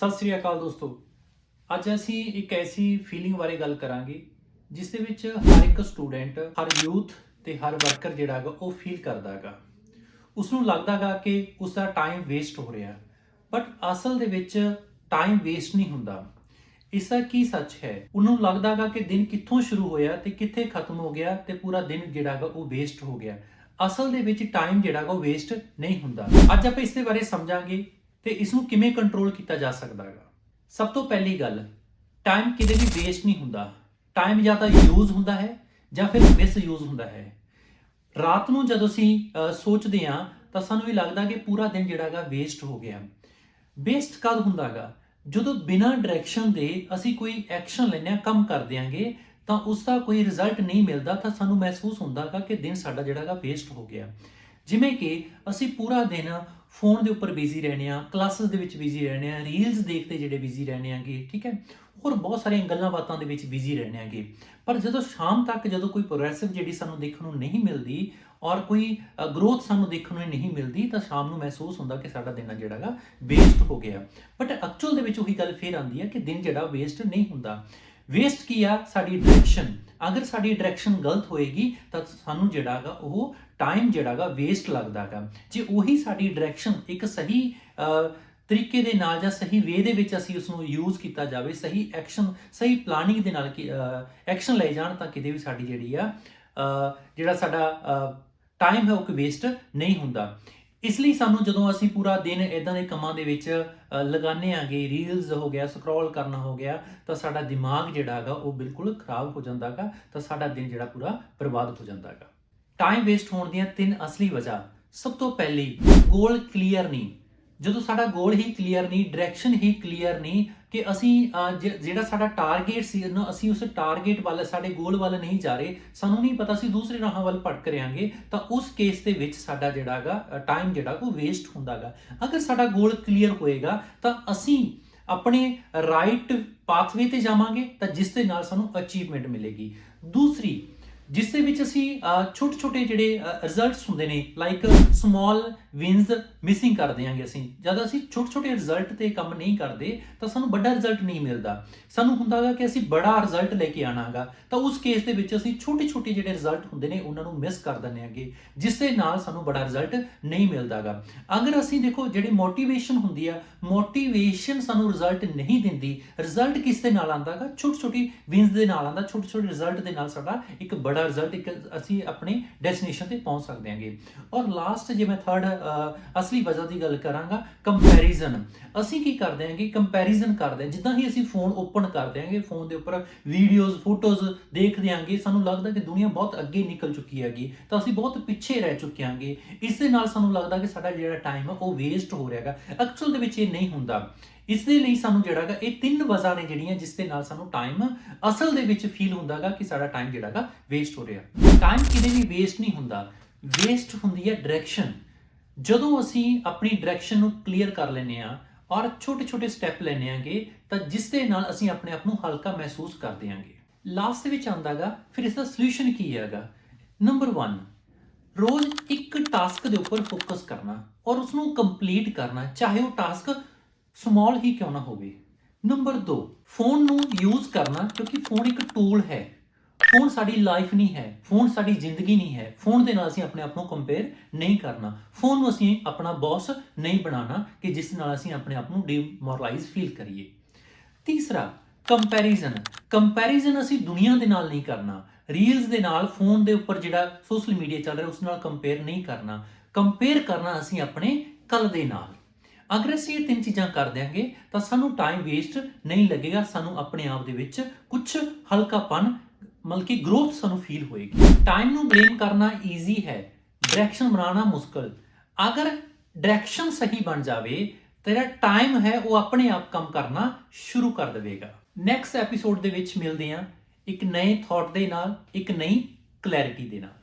ਸਤਿ ਸ੍ਰੀ ਅਕਾਲ ਦੋਸਤੋ। ਅੱਜ ਅਸੀਂ ਇੱਕ ਐਸੀ ਫੀਲਿੰਗ ਬਾਰੇ ਗੱਲ ਕਰਾਂਗੇ, ਜਿਸ ਦੇ ਵਿੱਚ ਹਰ ਇੱਕ ਸਟੂਡੈਂਟ ਹਰ ਯੂਥ ਤੇ ਹਰ ਵਰਕਰ ਜਿਹੜਾ ਹੈਗਾ, ਉਹ ਫੀਲ ਕਰਦਾ ਹੈਗਾ। ਉਸ ਨੂੰ ਲੱਗਦਾਗਾ ਕਿ ਉਸ ਦਾ ਟਾਈਮ ਵੇਸਟ ਹੋ ਰਿਹਾ। ਬਟ ਅਸਲ ਦੇ ਵਿੱਚ ਟਾਈਮ ਵੇਸਟ ਨਹੀਂ ਹੁੰਦਾ। ਇਸ ਦਾ ਕੀ ਸੱਚ ਹੈ? ਉਹਨੂੰ ਲੱਗਦਾ ਲੱਗਦਾਗਾ ਕਿ ਦਿਨ ਕਿੱਥੋਂ ਸ਼ੁਰੂ ਹੋਇਆ ਤੇ ਕਿੱਥੇ ਖਤਮ ਹੋ ਗਿਆ ਤੇ ਪੂਰਾ ਦਿਨ ਜਿਹੜਾ ਹੈਗਾ, ਉਹ ਵੇਸਟ ਹੋ ਗਿਆ। ਅਸਲ ਦੇ ਵਿੱਚ ਟਾਈਮ ਜਿਹੜਾ ਹੈਗਾ, ਉਹ ਵੇਸਟ ਨਹੀਂ ਹੁੰਦਾ। ਅੱਜ ਆਪਾਂ ਇਸ ਦੇ ਬਾਰੇ ਸਮਝਾਂਗੇ ਤੇ ਇਸ ਨੂੰ ਕਿਵੇਂ ਕੰਟਰੋਲ ਕੀਤਾ ਜਾ ਸਕਦਾ ਹੈਗਾ? ਸਭ ਤੋਂ ਪਹਿਲੀ ਗੱਲ ਟਾਈਮ ਕਿਤੇ ਵੀ ਵੇਸਟ ਨਹੀਂ ਹੁੰਦਾ। ਟਾਈਮ ਜਾਂ ਤਾਂ ਯੂਜ਼ ਹੁੰਦਾ ਹੈ ਜਾਂ ਫਿਰ ਮਿਸ ਯੂਜ਼ ਹੁੰਦਾ ਹੈ। ਰਾਤ ਨੂੰ ਜਦੋਂ ਅਸੀਂ ਸੋਚਦੇ ਹਾਂ, ਤਾਂ ਸਾਨੂੰ ਇਹ ਲੱਗਦਾ ਕਿ ਪੂਰਾ ਦਿਨ ਜਿਹੜਾ ਹੈਗਾ ਵੇਸਟ ਹੋ ਗਿਆ। ਵੇਸਟ ਕਦ ਹੁੰਦਾਗਾ ਜਦੋਂ ਬਿਨਾਂ ਡਾਇਰੈਕਸ਼ਨ ਦੇ ਅਸੀਂ ਕੋਈ ਐਕਸ਼ਨ ਲੈਂਦੇ ਹਾਂ, ਕੰਮ ਕਰ ਦਿਆਂਗੇ, ਤਾਂ ਉਸ ਦਾ ਕੋਈ ਰਿਜ਼ਲਟ ਨਹੀਂ ਮਿਲਦਾ, ਤਾਂ ਸਾਨੂੰ ਮਹਿਸੂਸ ਹੁੰਦਾਗਾ ਕਿ ਦਿਨ ਸਾਡਾ ਜਿਹੜਾ ਹੈਗਾ ਵੇਸਟ ਹੋ ਗਿਆ। ਜਿਵੇਂ ਕਿ ਅਸੀਂ ਪੂਰਾ ਦਿਨ ਫੋਨ ਦੇ ਉੱਪਰ ਬਿਜ਼ੀ ਰਹਿੰਦੇ ਆ ਕਲਾਸਿਸ ਦੇ ਵਿੱਚ ਬਿਜ਼ੀ ਰਹਿੰਦੇ ਆ ਰੀਲਸ ਦੇਖਦੇ ਜਿਹੜੇ ਬਿਜ਼ੀ ਰਹਿੰਦੇ ਆਂਗੇ ਠੀਕ ਹੈ? ਹੋਰ ਬਹੁਤ ਸਾਰੀਆਂ ਗੱਲਾਂ ਬਾਤਾਂ ਦੇ ਵਿੱਚ ਬਿਜ਼ੀ ਰਹਿੰਦੇ ਆਂਗੇ ਪਰ ਜਦੋਂ ਸ਼ਾਮ ਤੱਕ ਜਦੋਂ ਕੋਈ ਪ੍ਰੋਗਰੈਸਿਵ ਜਿਹੜੀ ਸਾਨੂੰ ਦੇਖਣ ਨੂੰ ਨਹੀਂ ਮਿਲਦੀ ਔਰ ਕੋਈ ਗਰੋਥ ਸਾਨੂੰ ਦੇਖਣ ਨੂੰ ਨਹੀਂ ਮਿਲਦੀ, ਤਾਂ ਸ਼ਾਮ ਨੂੰ ਮਹਿਸੂਸ ਹੁੰਦਾ ਕਿ ਸਾਡਾ ਦਿਨ ਆ ਜਿਹੜਾ ਹੈਗਾ ਵੇਸਟ ਹੋ ਗਿਆ। ਬਟ ਐਕਚੁਅਲ ਦੇ ਵਿੱਚ ਉਹੀ ਗੱਲ ਫੇਰ ਆਉਂਦੀ ਹੈ ਕਿ ਦਿਨ ਜਿਹੜਾ ਵੇਸਟ ਨਹੀਂ ਹੁੰਦਾ। ਵੇਸਟ ਕੀ ਆ? ਸਾਡੀ ਡਾਇਰੈਕਸ਼ਨ ਅਗਰ ਸਾਡੀ ਡਾਇਰੈਕਸ਼ਨ ਗਲਤ ਹੋਏਗੀ, ਤਾਂ ਸਾਨੂੰ ਜਿਹੜਾ ਹੈਗਾ ਉਹ ਟਾਈਮ ਜਿਹੜਾ ਹੈਗਾ ਵੇਸਟ ਲੱਗਦਾਗਾ ਜੇ ਉਹੀ ਸਾਡੀ ਡਾਇਰੈਕਸ਼ਨ ਇੱਕ ਸਹੀ ਤਰੀਕੇ ਦੇ ਨਾਲ ਜਾਂ ਸਹੀ ਵੇ ਦੇ ਵਿੱਚ ਅਸੀਂ ਉਸ ਨੂੰ ਯੂਜ਼ ਕੀਤਾ ਜਾਵੇ ਸਹੀ ਐਕਸ਼ਨ ਸਹੀ ਪਲਾਨਿੰਗ ਦੇ ਨਾਲ ਐਕਸ਼ਨ ਲਏ ਜਾਣ ਤਾਂ ਕਿਤੇ ਵੀ ਸਾਡੀ ਜਿਹੜੀ ਆ ਜਿਹੜਾ ਸਾਡਾ ਟਾਈਮ ਹੈ ਉਹ ਕਿ ਵੇਸਟ ਨਹੀਂ ਹੁੰਦਾ। ਇਸ ਲਈ ਸਾਨੂੰ ਜਦੋਂ ਅਸੀਂ ਪੂਰਾ ਦਿਨ ਇਦਾਂ ਦੇ ਕੰਮਾਂ ਦੇ ਵਿੱਚ ਅਹ, ਲਗਾਉਂਦੇ ਆਂਗੇ ਰੀਲਸ ਹੋ ਗਿਆ ਸਕਰੋਲ ਕਰਨਾ ਹੋ ਗਿਆ ਤਾਂ ਸਾਡਾ ਦਿਮਾਗ ਜਿਹੜਾ ਹੈਗਾ ਉਹ ਬਿਲਕੁਲ ਖਰਾਬ ਹੋ ਜਾਂਦਾਗਾ ਤਾਂ ਸਾਡਾ ਦਿਨ ਜਿਹੜਾ ਪੂਰਾ ਬਰਬਾਦ ਹੋ ਜਾਂਦਾਗਾ ਟਾਈਮ ਵੇਸਟ ਹੋਣ ਦੀਆਂ ਤਿੰਨ ਅਸਲੀ ਵਜ੍ਹਾ। ਸਭ ਤੋਂ ਪਹਿਲੀ ਗੋਲ ਕਲੀਅਰ ਨਹੀਂ। ਜਦੋਂ ਸਾਡਾ ਗੋਲ ਹੀ ਕਲੀਅਰ ਨਹੀਂ ਡਾਇਰੈਕਸ਼ਨ ਹੀ ਕਲੀਅਰ ਨਹੀਂ ਕਿ ਅਸੀਂ ਜ- ਜਿਹੜਾ ਸਾਡਾ ਟਾਰਗੇਟ ਸੀ ਨਾ ਅਸੀਂ ਉਸ ਟਾਰਗੇਟ ਵੱਲ, ਸਾਡੇ ਗੋਲ ਵੱਲ ਨਹੀਂ ਜਾ ਰਹੇ, ਸਾਨੂੰ ਨਹੀਂ ਪਤਾ ਸੀ ਦੂਸਰੇ ਰਾਹਾਂ ਵੱਲ ਭਟਕ ਰਹਾਂਗੇ ਤਾਂ ਉਸ ਕੇਸ ਦੇ ਵਿੱਚ ਸਾਡਾ ਜਿਹੜਾ ਹੈਗਾ ਟਾਈਮ ਜਿਹੜਾ ਉਹ ਵੇਸਟ ਹੁੰਦਾਗਾ। ਅਗਰ ਸਾਡਾ ਗੋਲ ਕਲੀਅਰ ਹੋਏਗਾ, ਤਾਂ ਅਸੀਂ ਆਪਣੇ ਰਾਈਟ ਪਾਥਵੇ ਤੇ ਜਾਵਾਂਗੇ, ਤਾਂ ਜਿਸ ਦੇ ਨਾਲ ਸਾਨੂੰ ਅਚੀਵਮੈਂਟ ਮਿਲੇਗੀ। ਦੂਸਰੀ ਜਿਸ ਦੇ ਵਿੱਚ ਅਸੀਂ ਛੋਟੇ ਛੋਟੇ ਜਿਹੜੇ ਰਿਜ਼ਲਟਸ ਹੁੰਦੇ ਨੇ ਲਾਈਕ ਸਮਾਲ ਵਿਨਸ ਮਿਸਿੰਗ ਕਰ ਦਿਆਂਗੇ ਅਸੀਂ। ਜਦ ਅਸੀਂ ਛੋਟੇ ਛੋਟੇ ਰਿਜ਼ਲਟ ਤੇ ਕੰਮ ਨਹੀਂ ਕਰਦੇ, ਤਾਂ ਸਾਨੂੰ ਵੱਡਾ ਰਿਜ਼ਲਟ ਨਹੀਂ ਮਿਲਦਾ। ਸਾਨੂੰ ਹੁੰਦਾਗਾ ਕਿ ਅਸੀਂ ਬੜਾ ਰਿਜ਼ਲਟ ਲੈ ਕੇ ਆਣਾਗਾ। ਤਾਂ ਉਸ ਕੇਸ ਦੇ ਵਿੱਚ ਅਸੀਂ ਛੋਟੇ ਛੋਟੇ ਜਿਹੜੇ ਰਿਜ਼ਲਟ ਹੁੰਦੇ ਨੇ, ਉਹਨਾਂ ਨੂੰ ਮਿਸ ਕਰ ਦਿੰਦੇ ਆਂਗੇ, ਜਿਸ ਦੇ ਨਾਲ ਸਾਨੂੰ ਬੜਾ ਰਿਜ਼ਲਟ ਨਹੀਂ ਮਿਲਦਾਗਾ। ਅਗਰ ਅਸੀਂ ਦੇਖੋ, ਜਿਹੜੀ ਮੋਟੀਵੇਸ਼ਨ ਹੁੰਦੀ ਆ ਮੋਟੀਵੇਸ਼ਨ ਸਾਨੂੰ ਰਿਜ਼ਲਟ ਨਹੀਂ ਦਿੰਦੀ। ਰਿਜ਼ਲਟ ਕਿਸ ਦੇ ਨਾਲ ਆਂਦਾਗਾ? ਛੋਟੀ ਛੋਟੀ ਵਿਨਸ ਦੇ ਨਾਲ ਆਂਦਾ। ਛੋਟੇ ਛੋਟੇ ਰਿਜ਼ਲਟ ਦੇ ਨਾਲ ਸਾਡਾ ਇੱਕ ਬੜਾ ਰਿਜ਼ਲਟ ਇੱਕ ਅਸੀਂ ਆਪਣੀ ਡੈਸਟੀਨੇਸ਼ਨ ਤੇ ਪਹੁੰਚ ਸਕਦੇ ਹਾਂਗੇ। ਔਰ ਲਾਸਟ ਜੇ ਮੈਂ ਥਰਡ ਅਸਲੀ ਵਜ੍ਹਾ ਦੀ ਗੱਲ ਕਰਾਂਗਾ ਕੰਪੈਰੀਜ਼ਨ ਅਸੀਂ ਕੀ ਕਰਦੇ ਹਾਂਗੇ ਕੰਪੈਰੀਜ਼ਨ ਕਰਦੇ ਹਾਂ। ਜਿੱਦਾਂ ਹੀ ਅਸੀਂ ਫੋਨ ਓਪਨ ਕਰਦੇ ਹਾਂਗੇ ਫੋਨ ਦੇ ਉੱਪਰ ਵੀਡੀਓਜ਼ ਫੋਟੋਜ਼ ਦੇਖਦੇ ਹਾਂਗੇ, ਸਾਨੂੰ ਲੱਗਦਾ ਕਿ ਦੁਨੀਆ ਬਹੁਤ ਅੱਗੇ ਨਿਕਲ ਚੁੱਕੀ ਹੈਗੀ। ਤਾਂ ਅਸੀਂ ਬਹੁਤ ਪਿੱਛੇ ਰਹਿ ਚੁੱਕੇ ਹਾਂਗੇ। ਇਸ ਦੇ ਨਾਲ ਸਾਨੂੰ ਲੱਗਦਾ ਕਿ ਸਾਡਾ ਜਿਹੜਾ ਟਾਈਮ ਹੈ ਉਹ ਵੇਸਟ ਹੋ ਰਿਹਾ ਹੈਗਾ। ਐਕਚੁਅਲ ਦੇ ਵਿੱਚ ਇਹ ਨਹੀਂ ਹੁੰਦਾ। ਇਸ ਦੇ ਲਈ ਸਾਨੂੰ ਜਿਹੜਾ ਹੈਗਾ, ਇਹ ਤਿੰਨ ਵਜ੍ਹਾ ਨੇ ਜਿਹੜੀਆਂ ਜਿਸ ਦੇ ਨਾਲ ਸਾਨੂੰ ਟਾਈਮ ਅਸਲ ਦੇ ਵਿੱਚ ਫੀਲ ਹੁੰਦਾਗਾ ਕਿ ਸਾਡਾ ਟਾਈਮ ਜਿਹੜਾ ਹੈਗਾ ਵੇਸਟ ਹੋ ਰਿਹਾ। ਟਾਈਮ ਕਿਤੇ ਵੀ ਵੇਸਟ ਨਹੀਂ ਹੁੰਦਾ। ਵੇਸਟ ਹੁੰਦੀ ਹੈ ਡਾਇਰੈਕਸ਼ਨ ਜਦੋਂ ਅਸੀਂ ਆਪਣੀ ਡਾਇਰੈਕਸ਼ਨ ਨੂੰ ਕਲੀਅਰ ਕਰ ਲੈਂਦੇ ਆ ਔਰ ਛੋਟੇ ਛੋਟੇ ਸਟੈਪ ਲੈਂਦੇ ਆਂਗੇ ਤਾਂ ਜਿਸ ਦੇ ਨਾਲ ਅਸੀਂ ਆਪਣੇ ਆਪ ਨੂੰ ਹਲਕਾ ਮਹਿਸੂਸ ਕਰਦੇ ਆਂਗੇ ਲਾਸਟ ਦੇ ਵਿੱਚ ਆਂਦਾਗਾ ਫਿਰ ਇਸ ਦਾ ਸੋਲੂਸ਼ਨ ਕੀ ਹੈਗਾ? ਨੰਬਰ 1 ਰੋਜ਼ ਇੱਕ ਟਾਸਕ ਦੇ ਉੱਪਰ ਫੋਕਸ ਕਰਨਾ ਔਰ ਉਸ ਨੂੰ ਕੰਪਲੀਟ ਕਰਨਾ, ਚਾਹੇ ਉਹ ਟਾਸਕ ਸਮਾਲ ਹੀ ਕਿਉਂ ਨਾ ਹੋਵੇ? ਨੰਬਰ 2 ਫੋਨ ਨੂੰ ਯੂਜ਼ ਕਰਨਾ ਕਿਉਂਕਿ ਫੋਨ ਇੱਕ ਟੂਲ ਹੈ। ਫੋਨ ਸਾਡੀ ਲਾਈਫ ਨਹੀਂ ਹੈ ਫੋਨ ਸਾਡੀ ਜ਼ਿੰਦਗੀ ਨਹੀਂ ਹੈ। ਫੋਨ ਦੇ ਨਾਲ ਅਸੀਂ ਆਪਣੇ ਆਪ ਨੂੰ ਕੰਪੇਅਰ ਨਹੀਂ ਕਰਨਾ। ਫੋਨ ਨੂੰ ਅਸੀਂ ਆਪਣਾ ਬੌਸ ਨਹੀਂ ਬਣਾਉਣਾ ਕਿ ਜਿਸ ਨਾਲ ਅਸੀਂ ਆਪਣੇ ਆਪ ਨੂੰ ਡੀਮੋਰਲਾਈਜ਼ ਫੀਲ ਕਰੀਏ। ਤੀਸਰਾ ਕੰਪੈਰੀਜ਼ਨ ਕੰਪੈਰੀਜ਼ਨ ਅਸੀਂ ਦੁਨੀਆ ਦੇ ਨਾਲ ਨਹੀਂ ਕਰਨਾ। ਰੀਲਸ ਦੇ ਨਾਲ ਫੋਨ ਦੇ ਉੱਪਰ ਜਿਹੜਾ ਸੋਸ਼ਲ ਮੀਡੀਆ ਚੱਲ ਰਿਹਾ, ਉਸ ਨਾਲ ਕੰਪੇਅਰ ਨਹੀਂ ਕਰਨਾ। ਕੰਪੇਅਰ ਕਰਨਾ ਅਸੀਂ ਆਪਣੇ ਕੱਲ ਦੇ ਨਾਲ। ਅਗਰ ਅਸੀਂ ਇਹ ਤਿੰਨ ਚੀਜ਼ਾਂ ਕਰ ਦਿਆਂਗੇ, ਤਾਂ ਸਾਨੂੰ ਟਾਈਮ ਵੇਸਟ ਨਹੀਂ ਲੱਗੇਗਾ, ਸਾਨੂੰ ਆਪਣੇ ਆਪ ਦੇ ਵਿੱਚ ਕੁਝ ਹਲਕਾਪਨ, ਮਤਲਬ ਕਿ ਗਰੋਥ ਸਾਨੂੰ ਫੀਲ ਹੋਏਗੀ। ਟਾਈਮ ਨੂੰ ਬਲੇਮ ਕਰਨਾ ਈਜ਼ੀ ਹੈ ਡਾਇਰੈਕਸ਼ਨ ਬਣਾਉਣਾ ਮੁਸ਼ਕਲ। ਅਗਰ ਡਾਇਰੈਕਸ਼ਨ ਸਹੀ ਬਣ ਜਾਵੇ ਤੇਰਾ ਟਾਈਮ ਹੈ, ਉਹ ਆਪਣੇ ਆਪ ਕੰਮ ਕਰਨਾ ਸ਼ੁਰੂ ਕਰ ਦੇਵੇਗਾ। ਨੈਕਸਟ ਐਪੀਸੋਡ ਦੇ ਵਿੱਚ ਮਿਲਦੇ ਹਾਂ, ਇੱਕ ਨਏ ਥਾਟ ਦੇ ਨਾਲ, ਇੱਕ ਨਈ ਕਲੈਰਿਟੀ ਦੇ ਨਾਲ।